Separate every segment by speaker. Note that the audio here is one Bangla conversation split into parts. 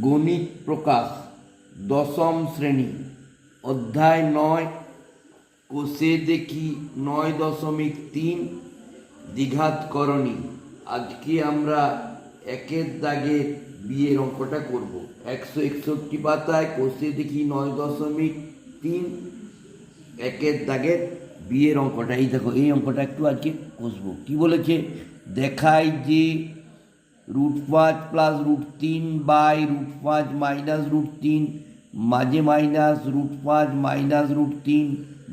Speaker 1: গণিত প্রকাশ দশম শ্রেণি, অধ্যায় নয়, কোষে দেখি নয় দশমিক তিন দ্বিঘাতকরণী আজকে আমরা একের দাগের বিয়ের অঙ্কটা করব। একশো একষট্টি পাতায় কোষে দেখি নয় দশমিক তিন, একের দাগের বিয়ের অঙ্কটা। এই দেখো, এই অঙ্কটা একটু আজকে কষবো। কি বলেছে? দেখায় যে রুট পাঁচ প্লাস রুট তিন বাই রুট পাঁচ মাইনাস রুট তিন মাঝে মাইনাস রুট পাঁচ মাইনাস রুট তিন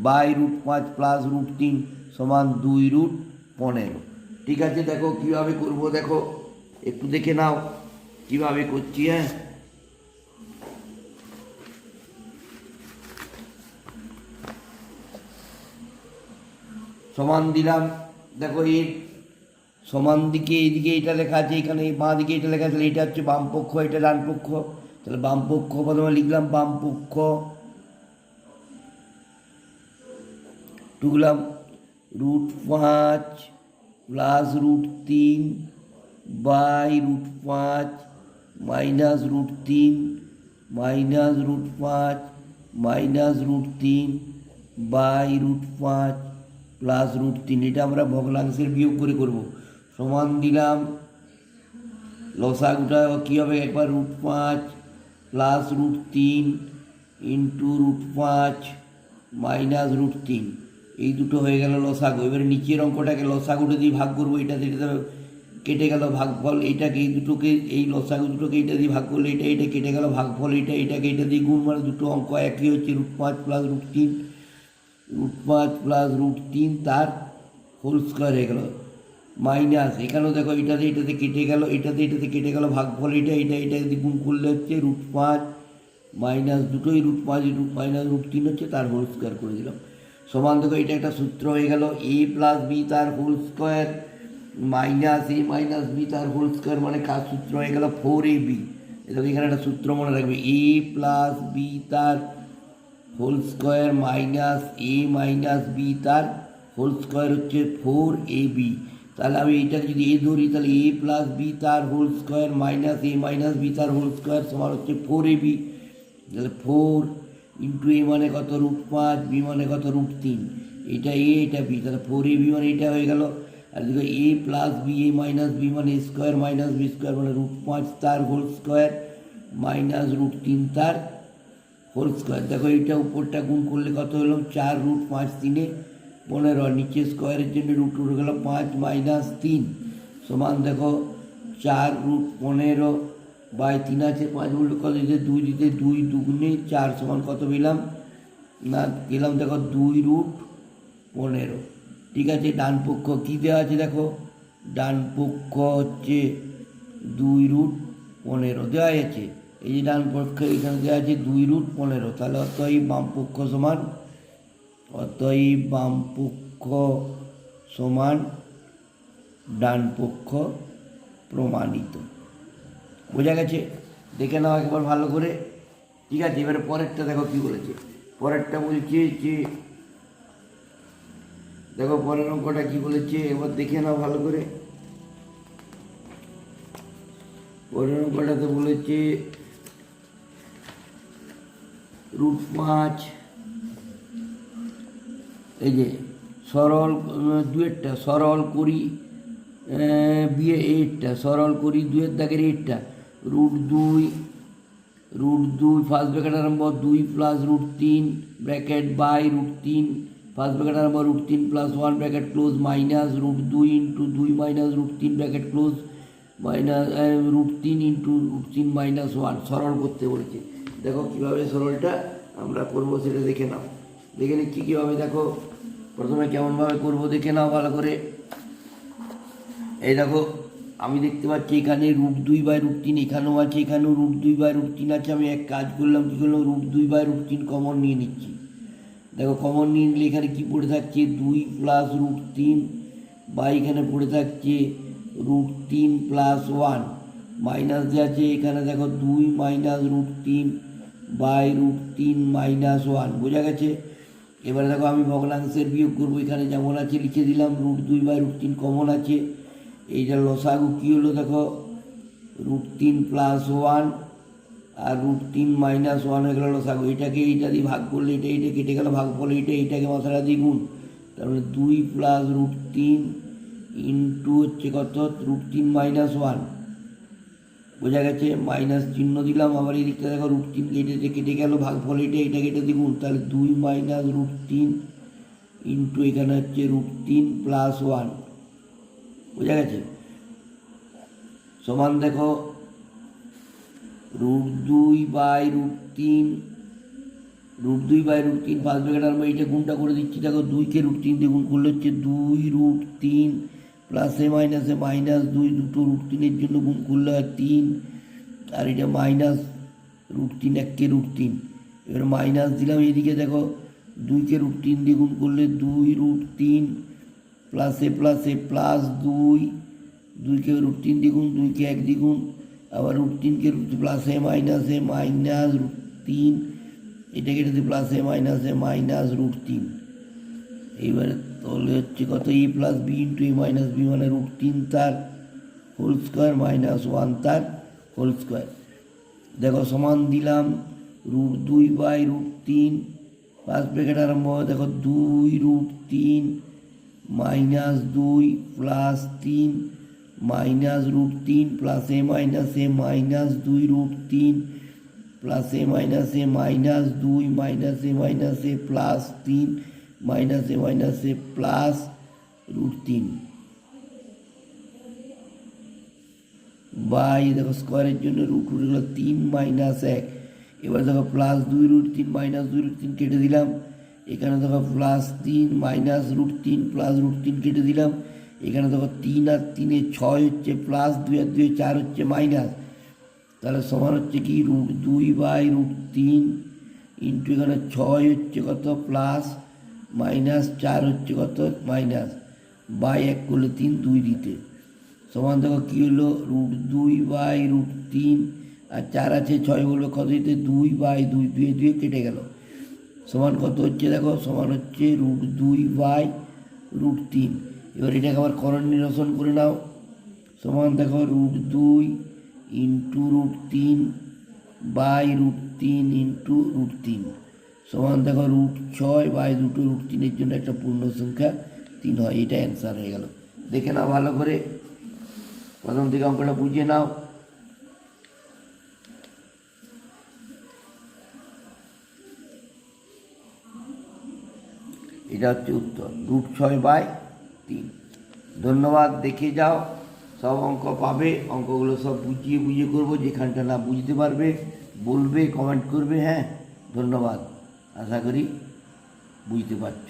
Speaker 1: বাই রুট পাঁচ প্লাস রুট তিন সমান দুই রুট পনেরো। ঠিক আছে, দেখো কীভাবে করব, দেখো। একটু দেখে নাও কীভাবে করছি হ্যাঁ? সমান দিলাম, দেখো এর সমান দিকে এইদিকে এটা লেখা আছে, এখানে এই বাঁ দিকে এটা লেখা আছে এটা হচ্ছে বামপক্ষ এটা ডান পক্ষ। তাহলে বাম পক্ষ প্রথমে লিখলাম বামপক্ষ টুকলাম রুট পাঁচ প্লাস রুট তিন বাই রুট পাঁচ মাইনাস রুট তিন মাইনাস রুট পাঁচ মাইনাস রুট তিন বাই রুট পাঁচ প্লাস রুট তিন। এটা আমরা ভগ্নাংশের বিয়োগ করে করব। সমান দিলাম। লসাগুটা কী হবে? একবার রুট পাঁচ প্লাস রুট তিন ইন্টু রুট পাঁচ মাইনাস রুট তিন। এই দুটো হয়ে গেল লসাগু। এবারে নিচের অঙ্কটাকে লসাগুটা দিয়ে ভাগ করব। এটা এটা কেটে গেল ভাগফল, এইটাকে এই দুটোকে, এই লসাগু দুটোকে এটা দিয়ে ভাগ করলে এটা এটা কেটে গেল ভাগফল, এটা, এটাকে এটা দিয়ে গুণ মানে দুটো অঙ্ক একই হচ্ছে। রুট পাঁচ প্লাস রুট তিন রুট পাঁচ প্লাস রুট তিন, তার হোল স্কোয়ার হয়ে গেল। মাইনাস এখানেও দেখো এটাতে এটাতে কেটে গেল এটাতে এটাতে কেটে গেল, ভাগফল এটা এটা এটা যদি গুণ করলে হচ্ছে রুট পাঁচ মাইনাস দুটোই রুট পাঁচ রুট মাইনাস রুট তিন হচ্ছে, তার হোল স্কোয়ার করে দিলাম। সমান দেখো এটা একটা সূত্র হয়ে গেল এ প্লাস বি তার whole square minus A minus B তার হোল স্কোয়ার মানে কাজ সূত্র হয়ে গেল? ফোর এ বি দেখো এখানে একটা সূত্র মনে রাখবে এ প্লাস বি তার whole square minus A minus B তার হোল স্কোয়ার হচ্ছে ফোর এ বি তাহলে আমি এইটাকে যদি এ ধরি, তাহলে এ প্লাস বি তার whole square minus A minus B তার হোল স্কোয়ার সমান হচ্ছে ফোর এ বি তাহলে ফোর ইন্টু এ মানে কত? রুট পাঁচ বি মানে কত? রুট তিন। এটা এ এটা বি তাহলে ফোর এ বি মানে এটা হয়ে গেল। আর দেখো A plus B A minus B মানে স্কোয়ার মাইনাস বি স্কোয়ার মানে রুট পাঁচ তার হোল স্কোয়ার মাইনাস রুট তিন তার হোল স্কোয়ার দেখো এইটা উপরটা গুণ করলে কত হলো? চার রুট পাঁচ তিনে। পনেরো নিচে স্কোয়ারের জন্য রুট উঠে গেলো পাঁচ মাইনাস তিন। সমান দেখো চার রুট পনেরো বাই তিন আছে, পাঁচ বলতে কত দিতে দুই দিতে দুই দুগুণে চার সমান কত পেলাম? না, পেলাম দেখো দুই রুট পনেরো। ঠিক আছে, ডান পক্ষ কী দেওয়া আছে দেখো? ডান পক্ষ হচ্ছে দুই রুট পনেরো দেওয়া আছে। এই যে ডান পক্ষ এখানে দেওয়া আছে দুই রুট পনেরো। তাহলে অতএব বাম পক্ষ সমান অতএব বাম পক্ষ সমান ডান পক্ষ প্রমাণিত। বোঝা গেছে? দেখে নাও একবার ভালো করে। ঠিক আছে, এবারে পরেরটা দেখো কি বলেছে। পরেরটা বলছে যে, দেখো পরের অঙ্কটা কি বলেছে? এবার দেখে নাও ভালো করে। পরের অঙ্কটাতে বলেছে, রুট পাঁচ এই যে সরল দুয়েরটা, সরল করি বিয়ে এইটটা, সরল করি, দুয়ের দাগের এইটটা, রুট দুই রুট দুই ফার্স্ট ব্র্যাকেট আরম্ভ দুই প্লাস রুট তিন ব্র্যাকেট বাই রুট তিন ফার্স্ট ব্র্যাকেট আরম্ভ রুট তিন plus one bracket close minus root দুই ইন্টু দুই মাইনাস রুট তিন ব্র্যাকেট ক্লোজ মাইনাস রুট তিন ইন্টু রুট তিন মাইনাস ওয়ান সরল করতে বলেছে। দেখো কীভাবে সরলটা আমরা করব সেটা দেখে নাও। দেখে নিচ্ছি কীভাবে, দেখো। প্রথমে কেমনভাবে করব দেখে নাও ভালো করে। এই দেখো, আমি দেখতে পাচ্ছি এখানে রুট দুই বাই রুট তিন, এখানেও আছে, এখানেও রুট দুই বাই রুট তিন আছে। আমি এক কাজ করলাম, কী করলাম? রুট দুই বাই রুট তিন কমন নিয়ে নিচ্ছি। দেখো কমন নিয়ে নিলে এখানে কী পড়ে থাকছে? দুই প্লাস রুট তিন বা এখানে পড়ে থাকছে রুট তিন প্লাস ওয়ান মাইনাস দেওয়া আছে, এখানে দেখো দুই মাইনাস রুট তিন বাই রুট তিন মাইনাস ওয়ান বোঝা গেছে? এবারে দেখো আমি ভগ্নাংশের বিয়োগ করব, এখানে যেমন আছে লিখে দিলাম রুট দুই বাই রুট তিন কমন আছে। এইটা লসাগু কী হলো দেখো? রুট তিন প্লাস ওয়ান আর রুট তিন মাইনাস ওয়ান হয়ে গেল লসাগু। এটাকে এইটা দিয়ে ভাগ করলে এটা এইটা কেটে গেল, ভাগ ফলে এটা এইটাকে মশলা দিয়ে গুণ। তারপরে দুই প্লাস রুট তিন ইন্টু হচ্ছে কত? রুট তিন মাইনাস ওয়ান বোঝা গেছে মাইনাস চিহ্ন দিলাম, আবার এই দিকটা দেখো রুট তিন কেটে কেটে গেল, ভাগ ফলে এটা এটা কেটে দ্বিগুণ তাহলে দুই মাইনাস রুট তিন ইন্টু এখানে হচ্ছে রুট তিন প্লাস ওয়ান বোঝা গেছে? সমান দেখো রুট দুই বাই রুট তিন রুট দুই বাই রুট তিন, পাঁচ আর এইটা গুণটা করে দিচ্ছি, দেখো দুইকে রুট তিন দিয়ে গুণ করলে হচ্ছে দুই রুট তিন প্লাসে, মাইনাসে, মাইনাস দুই, দুটো রুট তিনের জন্য গুণ করলে হয় তিন। আর এটা মাইনাস রুট তিন, এককে রুট তিন। এবার মাইনাস দিলাম এদিকে দেখো, দুইকে রুট তিন দিয়ে গুণ করলে দুই রুট তিন। প্লাসে প্লাসে, প্লাস দুই। দুইকে রুট তিন দ্বিগুণ দুইকে এক দ্বিগুণ আবার রুট তিনকে রুট প্লাসে, মাইনাসে, মাইনাস রুট তিন। এটাকে যদি প্লাসে, মাইনাসে, মাইনাস রুট তিন। এইবারে তাহলে হচ্ছে কত? E plus B into A minus B মানে রুট তিন তার হোল স্কোয়ার মাইনাস ওয়ান তার হোল স্কোয়ার দেখো, সমান দিলাম রুট দুই বাই রুট তিন পাঁচ ব্রেকেট আরম্ভ হয় দেখো, দুই রুট তিন মাইনাস দুই প্লাস তিন মাইনাস রুট তিন plus A minus A minus দুই রুট তিন plus A minus A minus দুই minus A minus A plus তিন মাইনাস মাইনাস প্লাস রুট তিন। বাই দেখো স্কোয়ারের জন্য রুট উঠে গেলো তিন মাইনাস এক। এবার দেখো প্লাস দুই রুট তিন মাইনাস দুই রুট তিন কেটে দিলাম। এখানে দেখো প্লাস তিন মাইনাস রুট তিন প্লাস রুট তিন কেটে দিলাম। এখানে দেখো তিন আর তিনে ছয় হচ্ছে প্লাস দুই আর দুই চার হচ্ছে মাইনাস তাহলে সমান হচ্ছে কি? রুট দুই বাই রুট তিন ইন্টু এখানে ছয় হচ্ছে কত? প্লাস মাইনাস চার হচ্ছে কত? মাইনাস বাই এক করলে তিন, দুই দিতে। সমান দেখো কী হলো? রুট দুই বাই রুট তিন, আর চার আছে ছয় বলবে কত দিতে? দুই বাই দুই, দুয়ে দুয়ে কেটে গেল। সমান কত হচ্ছে দেখো? সমান হচ্ছে রুট দুই বাই রুট তিন। এবার এটাকে আবার করণ নিরসন করে নাও। সমান দেখো রুট দুই ইন্টু রুট তিন বাই রুট তিন ইন্টু রুট তিন। সমান দেখো রুট ছয় বাই দুটো রুট তিনের জন্য একটা পূর্ণ সংখ্যা তিন হয়। এটা অ্যান্সার হয়ে গেল। দেখে নাও ভালো করে। প্রথম থেকে অঙ্কটা বুঝিয়ে নাও। এটা হচ্ছে উত্তর। রুট ছয় বাই তিন। ধন্যবাদ দেখে যাও। সব অঙ্ক পাবে। অঙ্কগুলো সব বুঝিয়ে বুঝিয়ে করব। যেখানটা না বুঝতে পারবে, বলবে কমেন্ট করবে হ্যাঁ। ধন্যবাদ। আশা করি বুঝতে পারছ।